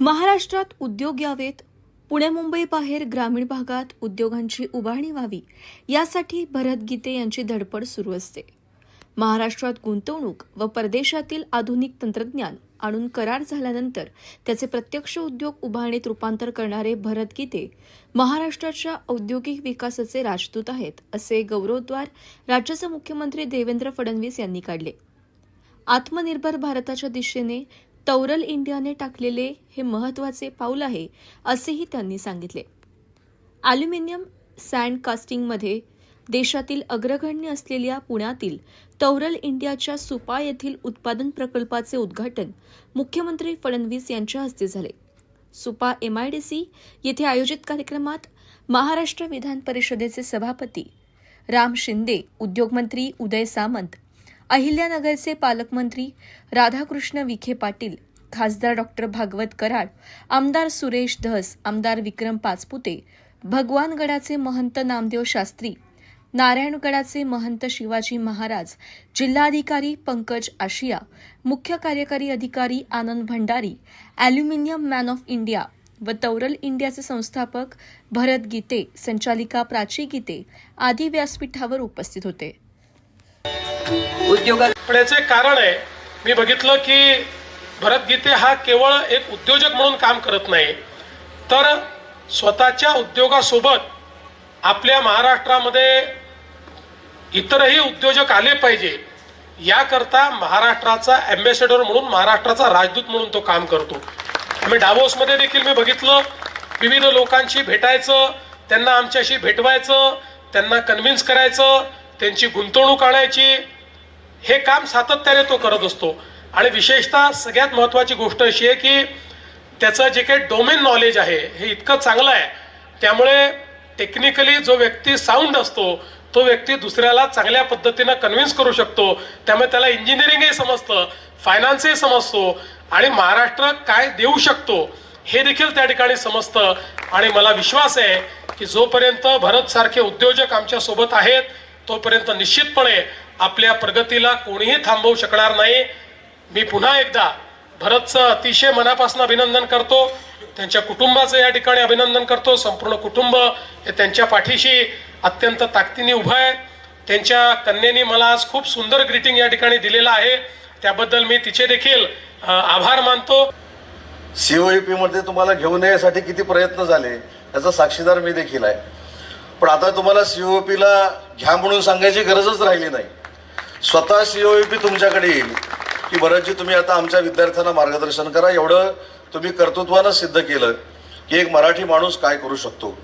महाराष्ट्रात उद्योग यावेत. पुणे मुंबई बाहेर ग्रामीण भागात उद्योगांची उभारणी व्हावी. यासाठी भरत गीते यांची धडपड सुरू असते. महाराष्ट्रात गुंतवणूक व परदेशातील आधुनिक तंत्रज्ञान आणून करार झाल्यानंतर त्याचे प्रत्यक्ष उद्योग उभारणीत रूपांतर करणारे भरत गीते महाराष्ट्राच्या औद्योगिक विकासाचे राजदूत आहेत असे गौरवद्वार राज्याचे मुख्यमंत्री देवेंद्र फडणवीस यांनी काढले. आत्मनिर्भर भारताच्या दिशेने तौरल इंडियाने टाकलेले हे महत्त्वाचे पाऊल आहे असेही त्यांनी सांगितले. अॅल्युमिनियम सँड कास्टिंगमध्ये देशातील अग्रगण्य असलेल्या पुण्यातील तौरल इंडियाच्या सुपा येथील उत्पादन प्रकल्पाचे उद्घाटन मुख्यमंत्री फडणवीस यांच्या हस्ते झाले. सुपा एमआयडीसी येथे आयोजित कार्यक्रमात महाराष्ट्र विधान परिषदेचे सभापती राम शिंदे उद्योगमंत्री उदय सामंत अहिल्यानगरचे पालकमंत्री राधाकृष्ण विखे पाटील खासदार डॉक्टर भागवत कराड आमदार सुरेश धस आमदार विक्रम पाचपुते भगवानगडाचे महंत नामदेव शास्त्री नारायणगडाचे महंत शिवाजी महाराज जिल्हाधिकारी पंकज आशिया मुख्य कार्यकारी अधिकारी Anand Bhandari aluminium man of India व तौरल इंडियाचे संस्थापक भरत गीते संचालिका प्राची गीते आदी व्यासपीठावर उपस्थित होते. उद्योगात कारण आहे. मी बघितलं की भरत गीते हा केवळ एक उद्योजक म्हणून काम करत नाही तर स्वतःच्या उद्योगासोबत आपल्या महाराष्ट्रामध्ये इतरही उद्योजक आले पाहिजे याकरता महाराष्ट्राचा अँबॅसेडर म्हणून महाराष्ट्राचा राजदूत म्हणून तो काम करतो. आम्ही डावोसमध्ये देखील मी बघितलं विविध लोकांशी भेटायचं त्यांना आमच्याशी भेटवायचं त्यांना कन्व्हिन्स करायचं त्यांची गुंतवणूक आणायची हे काम सातत्याने तो करत असतो. आणि विशेषतः सगळ्यात महत्त्वाची गोष्ट अशी आहे की त्याचं जे काही डोमेन नॉलेज आहे हे इतकं चांगलं आहे. त्यामुळे टेक्निकली जो व्यक्ती साऊंड असतो तो व्यक्ती दुसऱ्याला चांगल्या पद्धतीनं कन्व्हिन्स करू शकतो. त्यामुळे त्याला इंजिनिअरिंगही समजतं फायनान्सही समजतो आणि महाराष्ट्र काय देऊ शकतो हे देखील त्या ठिकाणी समजतं. आणि मला विश्वास आहे की जोपर्यंत भरतसारखे उद्योजक आमच्यासोबत आहेत तोपर्यंत निश्चितपणे आपल्या प्रगतीला कोणीही थांबवू शकणार नाही. मी पुन्हा एकदा भरतचं अतिशय मनापासून अभिनंदन करतो. त्यांच्या कुटुंबाचं या ठिकाणी अभिनंदन करतो. संपूर्ण कुटुंब हे त्यांच्या पाठीशी अत्यंत ताकदीने उभं आहे. त्यांच्या कन्येने मला आज खूप सुंदर ग्रीटिंग या ठिकाणी दिलेलं आहे. त्याबद्दल मी तिचे देखील आभार मानतो. सीओईपी मध्ये तुम्हाला घेऊन येण्यासाठी किती प्रयत्न झाले याचा साक्षीदार मी देखील आहे. पण आता तुम्हाला सीओपीला घ्या म्हणून सांगायची गरजच राहिली नाही. स्वतः सीओईपी तुमच्याकडे येईल. की बरंचजी तुम्ही आता आमच्या विद्यार्थ्यांना मार्गदर्शन करा एवढं तुम्ही कर्तृत्वानं सिद्ध केलं की एक मराठी माणूस काय करू शकतो.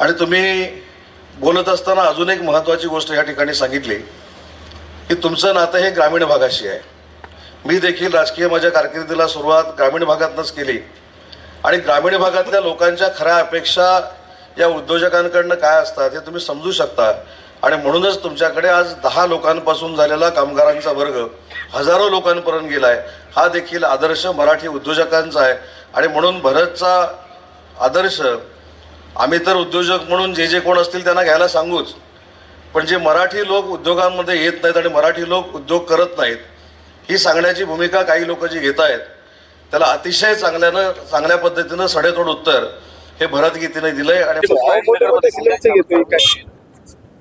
आणि तुम्ही बोलत असताना अजून एक महत्त्वाची गोष्ट या ठिकाणी सांगितली की तुमचं नातं हे ग्रामीण भागाशी आहे. मी देखील राजकीय माझ्या कारकिर्दीला सुरुवात ग्रामीण भागातनंच केली. आणि ग्रामीण भागातल्या लोकांच्या खऱ्या अपेक्षा या उद्योजकांकडनं काय असतात हे तुम्ही समजू शकता. आणि म्हणूनच तुमच्याकडे आज दहा लोकांपासून झालेला कामगारांचा वर्ग हजारो लोकांपर्यंत गेला आहे हा देखील आदर्श मराठी उद्योजकांचा आहे. आणि म्हणून भरतचा आदर्श आम्ही तर उद्योजक म्हणून जे जे कोण असतील त्यांना घ्यायला सांगूच. पण जे मराठी लोक उद्योगांमध्ये येत नाहीत आणि मराठी लोक उद्योग करत नाहीत ही सांगण्याची भूमिका काही लोक जी घेत आहेत त्याला अतिशय चांगल्यानं चांगल्या पद्धतीनं सडेतोड उत्तर हे भरत गीतेने दिलंय आणि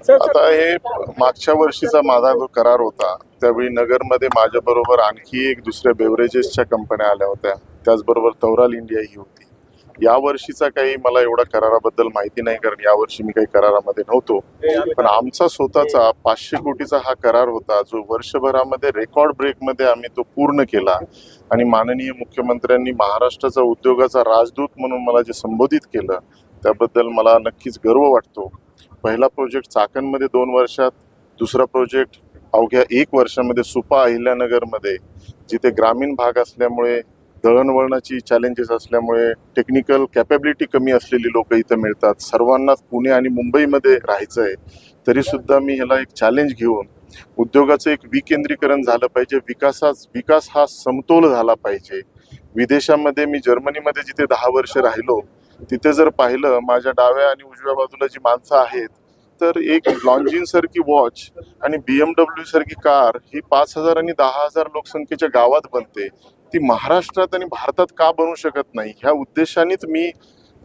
आता हे मागच्या वर्षीचा माझा जो करार होता त्यावेळी नगरमध्ये माझ्या बरोबर आणखी एक दुसऱ्या बेवरेजेसच्या कंपन्या आल्या होत्या. त्याचबरोबर तौराल इंडिया ही होती. या वर्षीचा काही मला एवढा कराराबद्दल माहिती नाही कारण या वर्षी मी काही करारामध्ये नव्हतो. पण आमचा स्वतःचा पाचशे कोटीचा हा करार होता जो वर्षभरामध्ये रेकॉर्ड ब्रेकमध्ये आम्ही तो पूर्ण केला. आणि माननीय मुख्यमंत्र्यांनी महाराष्ट्राचा उद्योगाचा राजदूत म्हणून मला जे संबोधित केलं त्याबद्दल मला नक्कीच गर्व वाटतो. पहिला प्रोजेक्ट चाकणमध्ये दोन वर्षात दुसरा प्रोजेक्ट अवघ्या एक वर्षामध्ये सुपा अहिल्यानगरमध्ये जिथे ग्रामीण भाग असल्यामुळे दळणवळणाची चॅलेंजेस असल्यामुळे टेक्निकल कॅपॅबिलिटी कमी असलेली लोक इथं मिळतात. सर्वांनाच पुणे आणि मुंबईमध्ये राहायचं आहे. तरीसुद्धा मी ह्याला एक चॅलेंज घेऊन उद्योगाचं एक विकेंद्रीकरण झालं पाहिजे. विकासाच विकास हा समतोल झाला पाहिजे. विदेशामध्ये मी जर्मनीमध्ये जिथे दहा वर्ष राहिलो तिथे जर पाहिलं माझ्या डाव्या आणि उजव्या बाजूला जी माणसं आहेत तर एक लॉन्जिन सारखी वॉच आणि बीएमडब्ल्यू सारखी कार ही पाच हजार आणि दहा हजार लोकसंख्येच्या गावात बनते. ती महाराष्ट्रात आणि भारतात का बनू शकत नाही? ह्या उद्देशानेच मी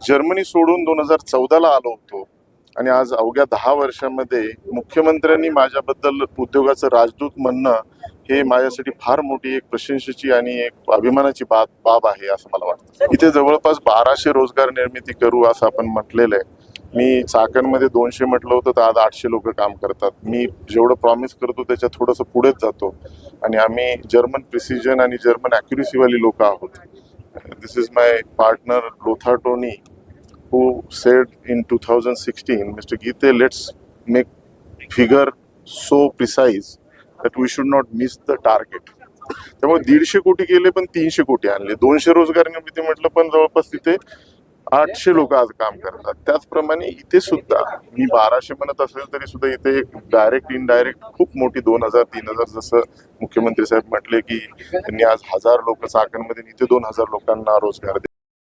जर्मनी सोडून दोन हजार चौदाला आलो होतो. आणि आज अवघ्या दहा वर्षामध्ये मुख्यमंत्र्यांनी माझ्याबद्दल उद्योगाचं राजदूत म्हणणं हे माझ्यासाठी फार मोठी एक प्रशंसेची आणि एक अभिमानाची बाब बाब आहे असं मला वाटतं. इथे जवळपास बाराशे रोजगार निर्मिती करू असं आपण म्हटलेलं आहे. मी चाकणमध्ये दोनशे म्हटलं होतं तर आज आठशे लोक काम करतात. मी जेवढं प्रॉमिस करतो त्याच्या थोडंसं पुढेच जातो. आणि आम्ही जर्मन प्रिसिजन आणि जर्मन अॅक्युरेसीवाली लोक आहोत. दिस इज माय पार्टनर लोथा टोनी who said in 2016, Mr. Gite, let's make figure so precise that we should not miss the target त्यामुळे दीडशे कोटी गेले पण तीनशे कोटी आणले. दोनशे रोजगार निर्मिती म्हटलं पण जवळपास तिथे आठशे लोक आज काम करतात. त्याचप्रमाणे इथे सुद्धा मी बाराशे म्हणत असेल तरी सुद्धा इथे डायरेक्ट इनडायरेक्ट खूप मोठी दोन हजार तीन हजार जसं मुख्यमंत्री साहेब म्हटले की त्यांनी आज हजार लोक चाकणमध्ये इथे दोन हजार लोकांना रोजगार